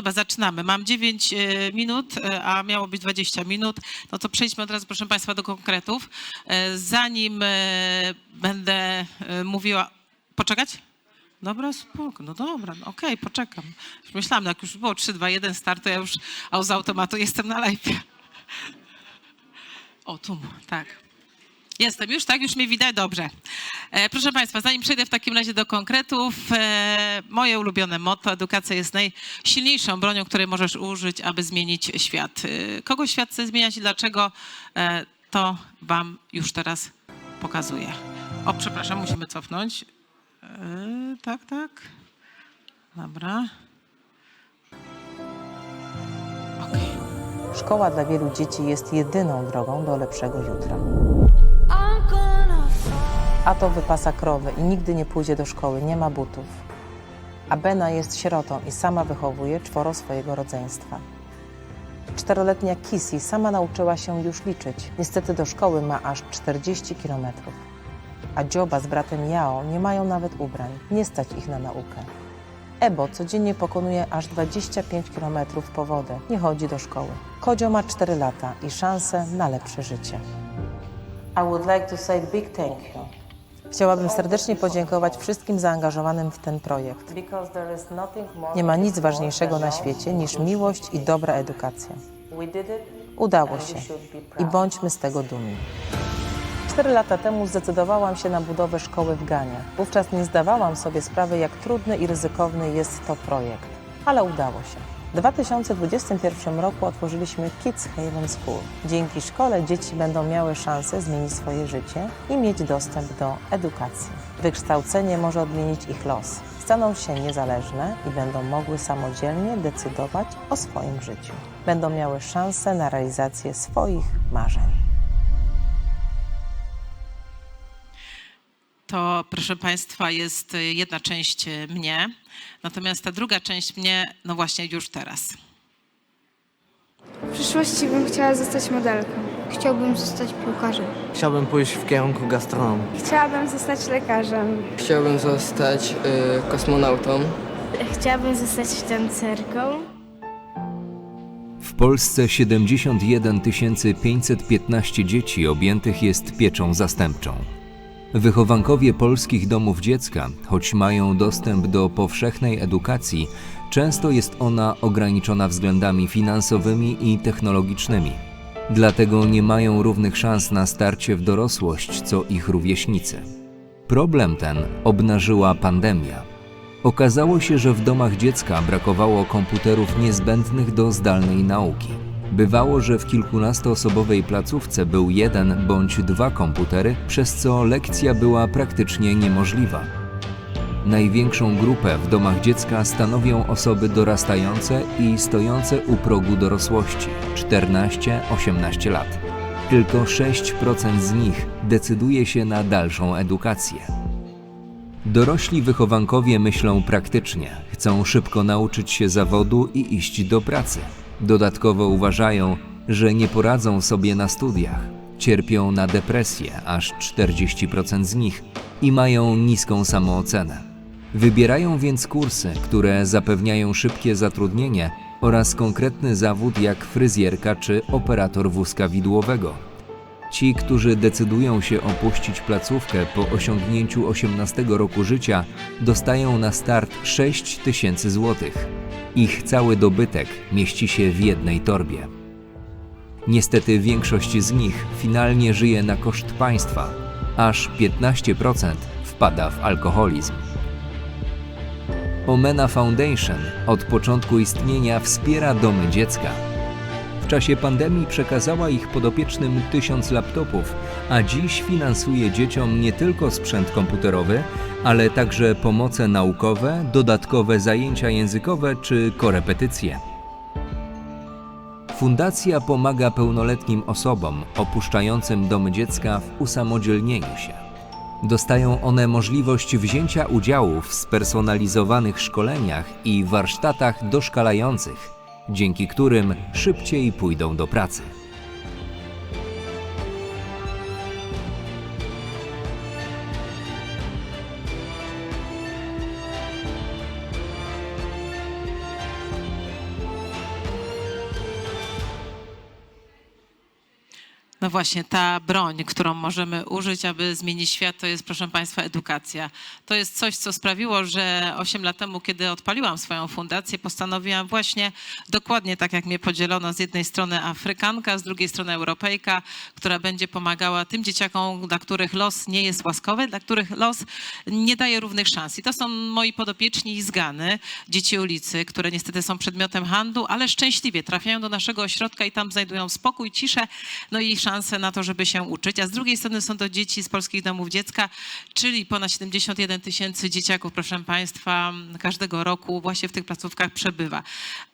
dobra, zaczynamy. Mam 9 e, minut, e, a miało być 20 minut. No to przejdźmy od razu, proszę Państwa, do konkretów. E, Zanim będę mówiła... Poczekać? Dobra, spoko, no dobra, no okej, poczekam. Już myślałam, jak już było 3, 2, 1 start, to ja już z automatu jestem na live. O, tu, tak. Jestem już, tak? Już mnie widać? Dobrze. E, proszę Państwa, zanim przejdę w takim razie do konkretów, e, moje ulubione motto, edukacja jest najsilniejszą bronią, której możesz użyć, aby zmienić świat. E, kogo świat chce zmieniać i dlaczego, to Wam już teraz pokazuję. O, przepraszam, musimy cofnąć. Tak, tak. Dobra. Okej. Szkoła dla wielu dzieci jest jedyną drogą do lepszego jutra. A to wypasa krowę i nigdy nie pójdzie do szkoły, nie ma butów. A Bena jest sierotą i sama wychowuje czworo swojego rodzeństwa. Czteroletnia Kissy sama nauczyła się już liczyć. Niestety do szkoły ma aż 40 kilometrów. A Dzioba z bratem Jao nie mają nawet ubrań. Nie stać ich na naukę. Ebo codziennie pokonuje aż 25 km po wodę. Nie chodzi do szkoły. Kodzio ma 4 lata i szanse na lepsze życie. I would like to say big thank you. Chciałabym serdecznie podziękować wszystkim zaangażowanym w ten projekt. Nie ma nic ważniejszego na świecie niż miłość i dobra edukacja. Udało się i bądźmy z tego dumni. Cztery lata temu zdecydowałam się na budowę szkoły w Ganie. Wówczas nie zdawałam sobie sprawy, jak trudny i ryzykowny jest to projekt, ale udało się. W 2021 roku otworzyliśmy Kids Haven School. Dzięki szkole dzieci będą miały szansę zmienić swoje życie i mieć dostęp do edukacji. Wykształcenie może odmienić ich los. Staną się niezależne i będą mogły samodzielnie decydować o swoim życiu. Będą miały szansę na realizację swoich marzeń. To proszę Państwa jest y, jedna część y, mnie, natomiast ta druga część mnie, no właśnie już teraz. W przyszłości bym chciała zostać modelką. Chciałbym zostać piłkarzem. Chciałbym pójść w kierunku gastronomii. Chciałabym zostać lekarzem. Chciałbym zostać y, kosmonautą. Chciałabym zostać tancerką. W Polsce 71 515 dzieci objętych jest pieczą zastępczą. Wychowankowie polskich domów dziecka, choć mają dostęp do powszechnej edukacji, często jest ona ograniczona względami finansowymi i technologicznymi. Dlatego nie mają równych szans na starcie w dorosłość co ich rówieśnicy. Problem ten obnażyła pandemia. Okazało się, że w domach dziecka brakowało komputerów niezbędnych do zdalnej nauki. Bywało, że w kilkunastoosobowej placówce był jeden bądź dwa komputery, przez co lekcja była praktycznie niemożliwa. Największą grupę w domach dziecka stanowią osoby dorastające i stojące u progu dorosłości 14-18 lat. Tylko 6% z nich decyduje się na dalszą edukację. Dorośli wychowankowie myślą praktycznie, chcą szybko nauczyć się zawodu i iść do pracy. Dodatkowo uważają, że nie poradzą sobie na studiach, cierpią na depresję aż 40% z nich i mają niską samoocenę. Wybierają więc kursy, które zapewniają szybkie zatrudnienie oraz konkretny zawód jak fryzjerka czy operator wózka widłowego. Ci, którzy decydują się opuścić placówkę po osiągnięciu 18 roku życia, dostają na start 6 tysięcy złotych. Ich cały dobytek mieści się w jednej torbie. Niestety większość z nich finalnie żyje na koszt państwa, aż 15% wpada w alkoholizm. Omena Foundation od początku istnienia wspiera domy dziecka. Czasie pandemii przekazała ich podopiecznym tysiąc laptopów, a dziś finansuje dzieciom nie tylko sprzęt komputerowy, ale także pomoce naukowe, dodatkowe zajęcia językowe czy korepetycje. Fundacja pomaga pełnoletnim osobom opuszczającym domy dziecka w usamodzielnieniu się. Dostają one możliwość wzięcia udziału w spersonalizowanych szkoleniach i warsztatach doszkalających, dzięki którym szybciej pójdą do pracy. Właśnie, ta broń, którą możemy użyć, aby zmienić świat, to jest, proszę Państwa, edukacja. To jest coś, co sprawiło, że 8 lat temu, kiedy odpaliłam swoją fundację, postanowiłam właśnie dokładnie tak, jak mnie podzielono, z jednej strony Afrykanka, z drugiej strony Europejka, która będzie pomagała tym dzieciakom, dla których los nie jest łaskowy, dla których los nie daje równych szans. I to są moi podopieczni z Gany, dzieci ulicy, które niestety są przedmiotem handlu, ale szczęśliwie trafiają do naszego ośrodka i tam znajdują spokój, ciszę, no i szansę na to, żeby się uczyć. A z drugiej strony są to dzieci z polskich domów dziecka, czyli ponad 71 tysięcy dzieciaków, proszę Państwa, każdego roku właśnie w tych placówkach przebywa.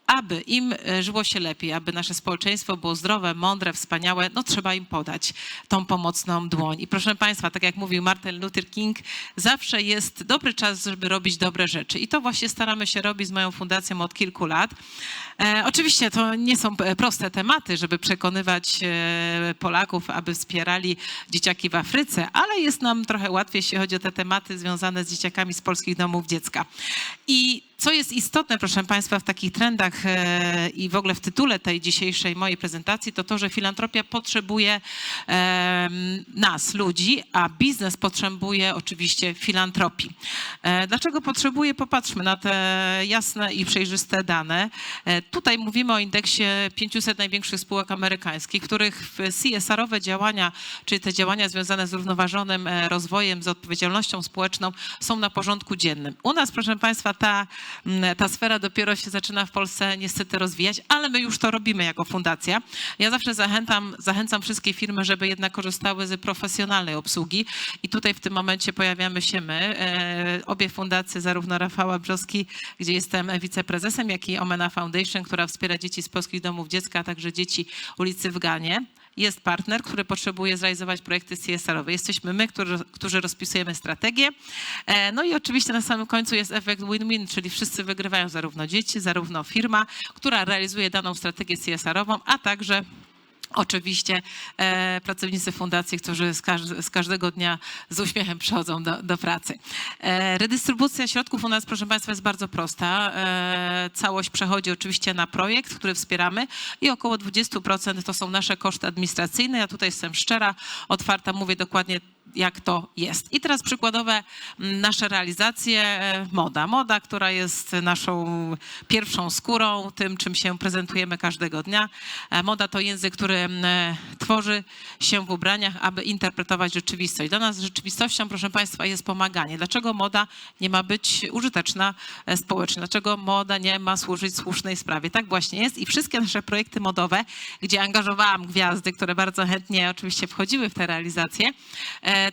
Aby im e, żyło się lepiej, aby nasze społeczeństwo było zdrowe, mądre, wspaniałe, no trzeba im podać tą pomocną dłoń. I proszę Państwa, tak jak mówił Martin Luther King, zawsze jest dobry czas, żeby robić dobre rzeczy. I to właśnie staramy się robić z moją fundacją od kilku lat. E, oczywiście to nie są e, proste tematy, żeby przekonywać e, Polaków, aby wspierali dzieciaki w Afryce, ale jest nam trochę łatwiej, jeśli chodzi o te tematy związane z dzieciakami z polskich domów dziecka. I co jest istotne, proszę Państwa, w takich trendach e, i w ogóle w tytule tej dzisiejszej mojej prezentacji, to to, że filantropia potrzebuje nas, ludzi, a biznes potrzebuje oczywiście filantropii. E, dlaczego potrzebuje? Popatrzmy na te jasne i przejrzyste dane. E, tutaj mówimy o indeksie 500 największych spółek amerykańskich, których CSR-owe działania, czyli te działania związane z równoważonym rozwojem, z odpowiedzialnością społeczną są na porządku dziennym. U nas, proszę Państwa, ta, ta sfera dopiero się zaczyna w Polsce niestety rozwijać, ale my już to robimy jako fundacja. Ja zawsze zachęcam, zachęcam wszystkie firmy, żeby jednak korzystały z profesjonalnej obsługi i tutaj w tym momencie pojawiamy się my, e, obie fundacje, zarówno Rafała Brzoski, gdzie jestem wiceprezesem, jak i Omena Foundation, która wspiera dzieci z polskich domów dziecka, a także dzieci ulicy w Ganie jest partner, który potrzebuje zrealizować projekty CSR-owe. Jesteśmy my, którzy, którzy rozpisujemy strategię. E, No i oczywiście na samym końcu jest efekt win-win, czyli wszyscy wygrywają, zarówno dzieci, zarówno firma, która realizuje daną strategię CSR-ową, a także Oczywiście e, pracownicy fundacji, którzy z, każ z każdego dnia z uśmiechem przychodzą do, do pracy. E, redystrybucja środków u nas, proszę Państwa, jest bardzo prosta. E, całość przechodzi oczywiście na projekt, który wspieramy i około 20% to są nasze koszty administracyjne. Ja tutaj jestem szczera, otwarta, mówię dokładnie jak to jest. I teraz przykładowe nasze realizacje. e, Moda. Moda, która jest naszą pierwszą skórą, tym, czym się prezentujemy każdego dnia. E, Moda to język, który e, tworzy się w ubraniach, aby interpretować rzeczywistość. Dla nas rzeczywistością, proszę Państwa, jest pomaganie. Dlaczego moda nie ma być użyteczna społecznie? Dlaczego moda nie ma służyć słusznej sprawie? Tak właśnie jest i wszystkie nasze projekty modowe, gdzie angażowałam gwiazdy, które bardzo chętnie oczywiście wchodziły w te realizacje,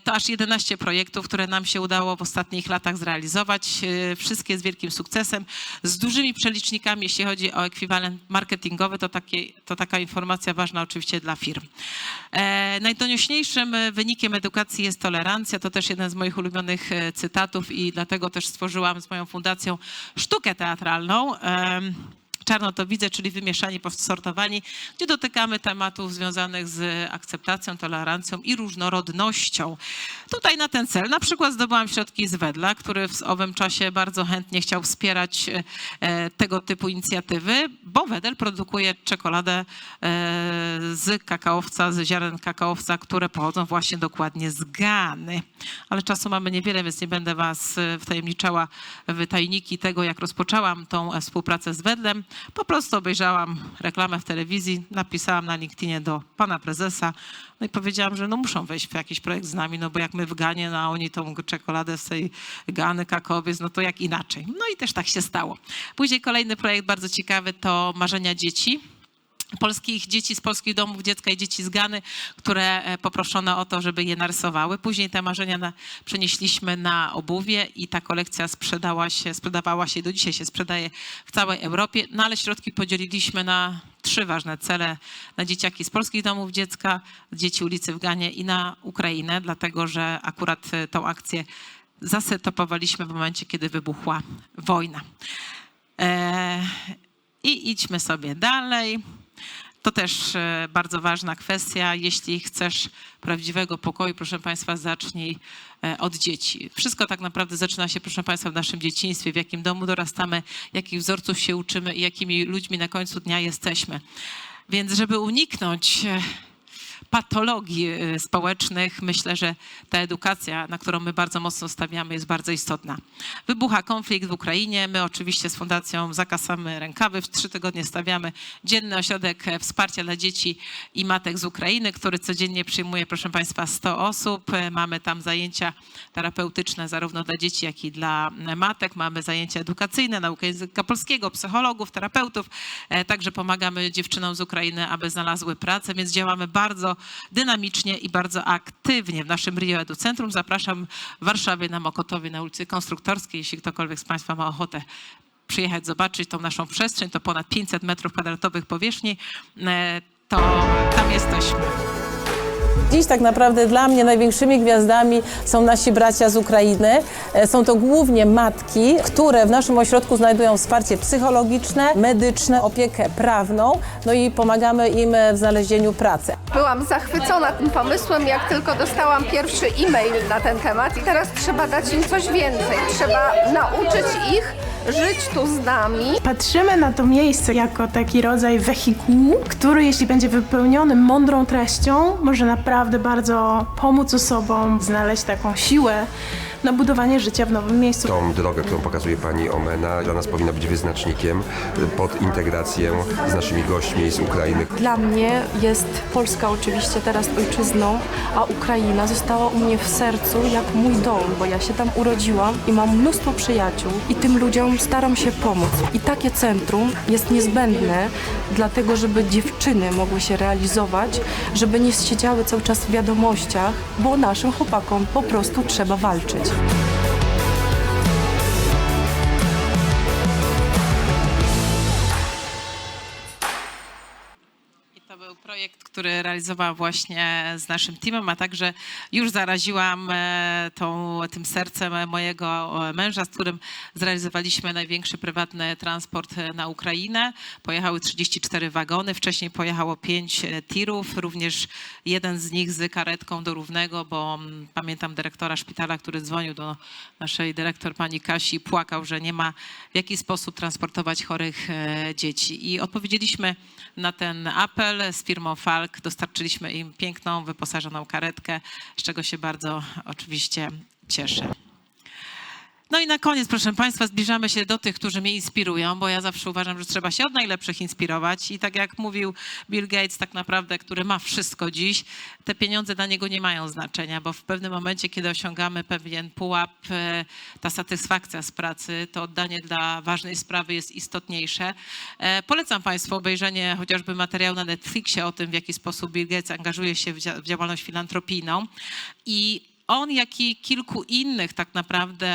to aż 11 projektów, które nam się udało w ostatnich latach zrealizować. E, Wszystkie z wielkim sukcesem, z dużymi przelicznikami, jeśli chodzi o ekwiwalent marketingowy, to, takie, to taka informacja ważna oczywiście dla firm. E, najdoniośniejszym wynikiem edukacji jest tolerancja. To też jeden z moich ulubionych e, cytatów i dlatego też stworzyłam z moją fundacją sztukę teatralną. Czarno to widzę, czyli wymieszani, posortowani, gdzie dotykamy tematów związanych z akceptacją, tolerancją i różnorodnością. Tutaj na ten cel na przykład zdobyłam środki z Wedla, który w owym czasie bardzo chętnie chciał wspierać e, tego typu inicjatywy, bo Wedel produkuje czekoladę e, z kakaowca, z ziaren kakaowca, które pochodzą właśnie dokładnie z Gany. Ale czasu mamy niewiele, więc nie będę was e, wtajemniczała w tajniki tego, jak rozpoczęłam tą współpracę z Wedlem. Po prostu obejrzałam reklamę w telewizji, napisałam na LinkedInie do pana prezesa, no i powiedziałam, że no muszą wejść w jakiś projekt z nami, no bo jak my w Ganie, no a oni tą czekoladę z tej Gany, kakaowiec, no to jak inaczej. No i też tak się stało. Później kolejny projekt bardzo ciekawy to Marzenia Dzieci polskich dzieci z polskich domów dziecka i dzieci z Gany, które e, poproszono o to, żeby je narysowały. Później te marzenia na, przenieśliśmy na obuwie i ta kolekcja sprzedała się, sprzedawała się, do dzisiaj się sprzedaje w całej Europie, no ale środki podzieliliśmy na trzy ważne cele. Na dzieciaki z polskich domów dziecka, dzieci ulicy w Ganie i na Ukrainę, dlatego że akurat e, tą akcję zasetopowaliśmy w momencie, kiedy wybuchła wojna. E, I idźmy sobie dalej. To też e, bardzo ważna kwestia. Jeśli chcesz prawdziwego pokoju, proszę Państwa, zacznij e, od dzieci. Wszystko tak naprawdę zaczyna się, proszę Państwa, w naszym dzieciństwie, w jakim domu dorastamy, jakich wzorców się uczymy i jakimi ludźmi na końcu dnia jesteśmy. Więc żeby uniknąć e, patologii y, społecznych, myślę, że ta edukacja, na którą my bardzo mocno stawiamy, jest bardzo istotna. Wybucha konflikt w Ukrainie. My oczywiście z Fundacją zakasamy rękawy. W trzy tygodnie stawiamy dzienny ośrodek e, wsparcia dla dzieci i matek z Ukrainy, który codziennie przyjmuje, proszę Państwa, 100 osób. E, Mamy tam zajęcia terapeutyczne zarówno dla dzieci, jak i dla e, matek. Mamy zajęcia edukacyjne, naukę języka polskiego, psychologów, terapeutów. Także pomagamy dziewczynom z Ukrainy, aby znalazły pracę, więc działamy bardzo dynamicznie i bardzo aktywnie w naszym Rio Edu Centrum. Zapraszam w Warszawie na Mokotowie na ulicy Konstruktorskiej, jeśli ktokolwiek z Państwa ma ochotę przyjechać, zobaczyć tą naszą przestrzeń, to ponad 500 metrów kwadratowych powierzchni, e, to tam jesteśmy. Dziś tak naprawdę dla mnie największymi gwiazdami są nasi bracia z Ukrainy. E, Są to głównie matki, które w naszym ośrodku znajdują wsparcie psychologiczne, medyczne, opiekę prawną, no i pomagamy im w znalezieniu pracy. Byłam zachwycona tym pomysłem, jak tylko dostałam pierwszy e-mail na ten temat i teraz trzeba dać im coś więcej. Trzeba nauczyć ich żyć tu z nami. Patrzymy na to miejsce jako taki rodzaj wehikułu, który jeśli będzie wypełniony mądrą treścią, może naprawdę bardzo pomóc osobom znaleźć taką siłę na budowanie życia w nowym miejscu. Tą drogę, którą pokazuje pani Omena, dla nas powinna być wyznacznikiem pod integrację z naszymi gośćmi z Ukrainy. Dla mnie jest Polska oczywiście teraz ojczyzną, a Ukraina została u mnie w sercu jak mój dom, bo ja się tam urodziłam i mam mnóstwo przyjaciół i tym ludziom staram się pomóc. I takie centrum jest niezbędne dlatego, żeby dziewczyny mogły się realizować, żeby nie siedziały cały czas w wiadomościach, bo naszym chłopakom po prostu trzeba walczyć. Który realizowałam właśnie z naszym teamem, a także już zaraziłam e, tą, tym sercem mojego e, męża, z którym zrealizowaliśmy największy prywatny transport e, na Ukrainę. Pojechały 34 wagony, wcześniej pojechało 5 tirów, również jeden z nich z karetką do Równego, bo mm, pamiętam dyrektora szpitala, który dzwonił do naszej dyrektor pani Kasi i płakał, że nie ma w jaki sposób transportować chorych e, dzieci. I odpowiedzieliśmy na ten apel z firmą Falk. Dostarczyliśmy im piękną, wyposażoną karetkę, z czego się bardzo oczywiście cieszę. No i na koniec, proszę Państwa, zbliżamy się do tych, którzy mnie inspirują, bo ja zawsze uważam, że trzeba się od najlepszych inspirować. I tak jak mówił Bill Gates, tak naprawdę, który ma wszystko dziś, te pieniądze dla niego nie mają znaczenia, bo w pewnym momencie, kiedy osiągamy pewien pułap, e, ta satysfakcja z pracy, to oddanie dla ważnej sprawy jest istotniejsze. E, Polecam Państwu obejrzenie chociażby materiału na Netflixie o tym, w jaki sposób Bill Gates angażuje się w dzia- w działalność filantropijną. I on, jak i kilku innych tak naprawdę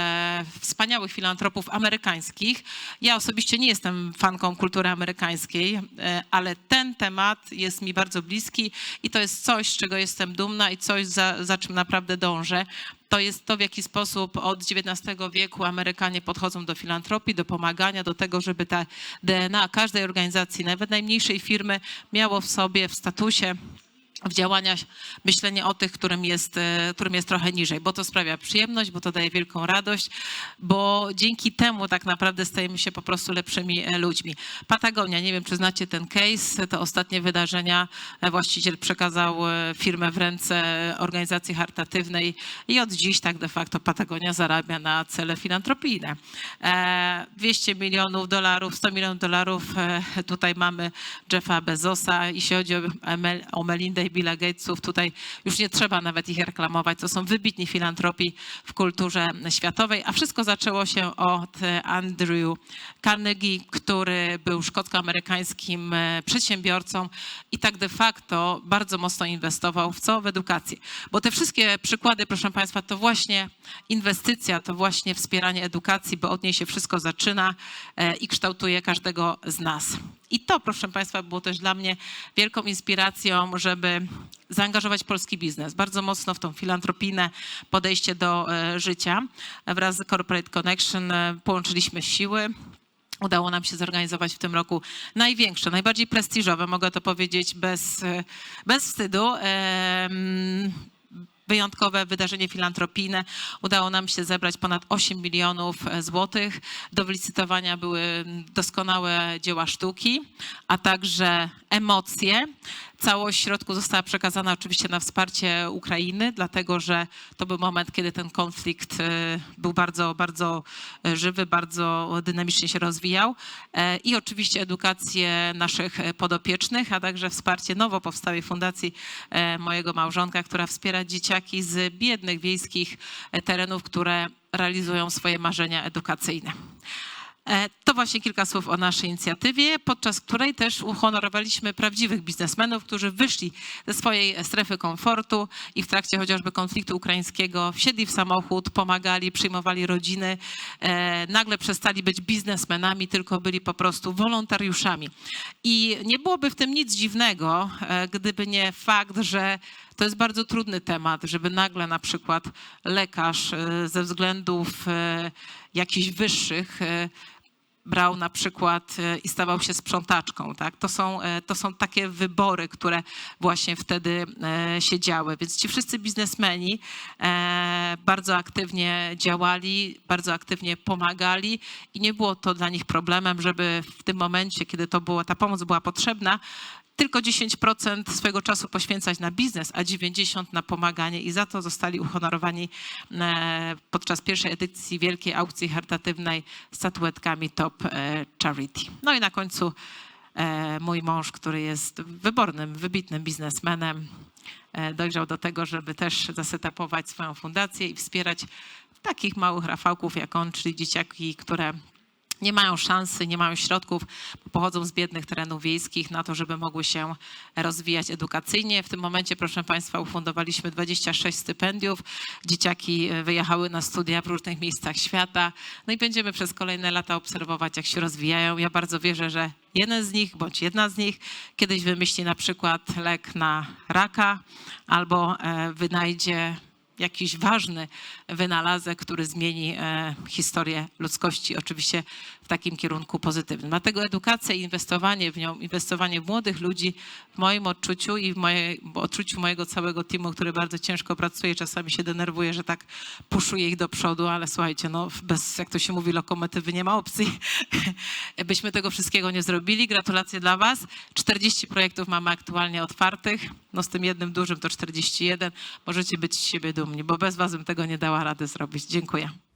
wspaniałych filantropów amerykańskich. Ja osobiście nie jestem fanką kultury amerykańskiej, e, ale ten temat jest mi bardzo bliski i to jest coś, z czego jestem dumna i coś, za, za czym naprawdę dążę. To jest to, w jaki sposób od XIX wieku Amerykanie podchodzą do filantropii, do pomagania, do tego, żeby ta DNA każdej organizacji, nawet najmniejszej firmy, miało w sobie, w statusie w działaniach myślenie o tych, którym jest, e, którym jest trochę niżej, bo to sprawia przyjemność, bo to daje wielką radość, bo dzięki temu tak naprawdę stajemy się po prostu lepszymi e, ludźmi. Patagonia, nie wiem czy znacie ten case, to ostatnie wydarzenia, e, właściciel przekazał firmę w ręce organizacji charytatywnej i od dziś tak de facto Patagonia zarabia na cele filantropijne. E, 200 milionów dolarów, 100 milionów dolarów, tutaj mamy Jeffa Bezosa, jeśli chodzi o Melindę i Billa Gatesów, tutaj już nie trzeba nawet ich reklamować, to są wybitni filantropi w kulturze światowej, a wszystko zaczęło się od Andrew Carnegie, który był szkocko-amerykańskim e, przedsiębiorcą i tak de facto bardzo mocno inwestował w co? W edukację. Bo te wszystkie przykłady, proszę Państwa, to właśnie inwestycja, to właśnie wspieranie edukacji, bo od niej się wszystko zaczyna e, i kształtuje każdego z nas. I to, proszę Państwa, było też dla mnie wielką inspiracją, żeby zaangażować polski biznes bardzo mocno w tą filantropijne podejście do e, życia. Wraz z Corporate Connection e, połączyliśmy siły. Udało nam się zorganizować w tym roku największe, najbardziej prestiżowe, mogę to powiedzieć bez, e, bez wstydu. Wyjątkowe wydarzenie filantropijne. Udało nam się zebrać ponad 8 milionów e, złotych. Do wylicytowania były doskonałe dzieła sztuki, a także emocje. Całość środków została przekazana oczywiście na wsparcie Ukrainy, dlatego że to był moment, kiedy ten konflikt e, był bardzo, bardzo e, żywy, bardzo dynamicznie się rozwijał. I oczywiście edukację naszych podopiecznych, a także wsparcie nowo powstałej fundacji mojego małżonka, która wspiera dzieciaki z biednych wiejskich terenów, które realizują swoje marzenia edukacyjne. E, To właśnie kilka słów o naszej inicjatywie, podczas której też uhonorowaliśmy prawdziwych biznesmenów, którzy wyszli ze swojej strefy komfortu i w trakcie chociażby konfliktu ukraińskiego wsiedli w samochód, pomagali, przyjmowali rodziny, e, nagle przestali być biznesmenami, tylko byli po prostu wolontariuszami. I nie byłoby w tym nic dziwnego, e, gdyby nie fakt, że to jest bardzo trudny temat, żeby nagle na przykład lekarz e, ze względów e, jakichś wyższych e, brał na przykład i stawał się sprzątaczką. Tak? To, są, to są takie wybory, które właśnie wtedy się działy. Więc ci wszyscy biznesmeni bardzo aktywnie działali, bardzo aktywnie pomagali i nie było to dla nich problemem, żeby w tym momencie, kiedy to było, ta pomoc była potrzebna, tylko 10% swojego czasu poświęcać na biznes, a 90% na pomaganie i za to zostali uhonorowani e, podczas pierwszej edycji wielkiej aukcji charytatywnej statuetkami Top e, Charity. No i na końcu e, mój mąż, który jest wybornym, wybitnym biznesmenem, dojrzał do tego, żeby też zasetapować swoją fundację i wspierać takich małych rafałków jak on, czyli dzieciaki, które nie mają szansy, nie mają środków, pochodzą z biednych terenów wiejskich na to, żeby mogły się rozwijać edukacyjnie. W tym momencie, proszę Państwa, ufundowaliśmy 26 stypendiów. Dzieciaki e, wyjechały na studia w różnych miejscach świata. No i będziemy przez kolejne lata obserwować, jak się rozwijają. Ja bardzo wierzę, że jeden z nich bądź jedna z nich kiedyś wymyśli na przykład lek na raka albo e, wynajdzie jakiś ważny wynalazek, który zmieni e, historię ludzkości, oczywiście takim kierunku pozytywnym. Dlatego edukacja i inwestowanie w nią, inwestowanie w młodych ludzi w moim odczuciu i w mojej, w odczuciu mojego całego teamu, który bardzo ciężko pracuje, czasami się denerwuje, że tak puszuje ich do przodu, ale słuchajcie, no bez, jak to się mówi, lokomotywy nie ma opcji. Byśmy tego wszystkiego nie zrobili. Gratulacje dla Was. 40 projektów mamy aktualnie otwartych. No z tym jednym dużym to 41. Możecie być z siebie dumni, bo bez Was bym tego nie dała rady zrobić. Dziękuję.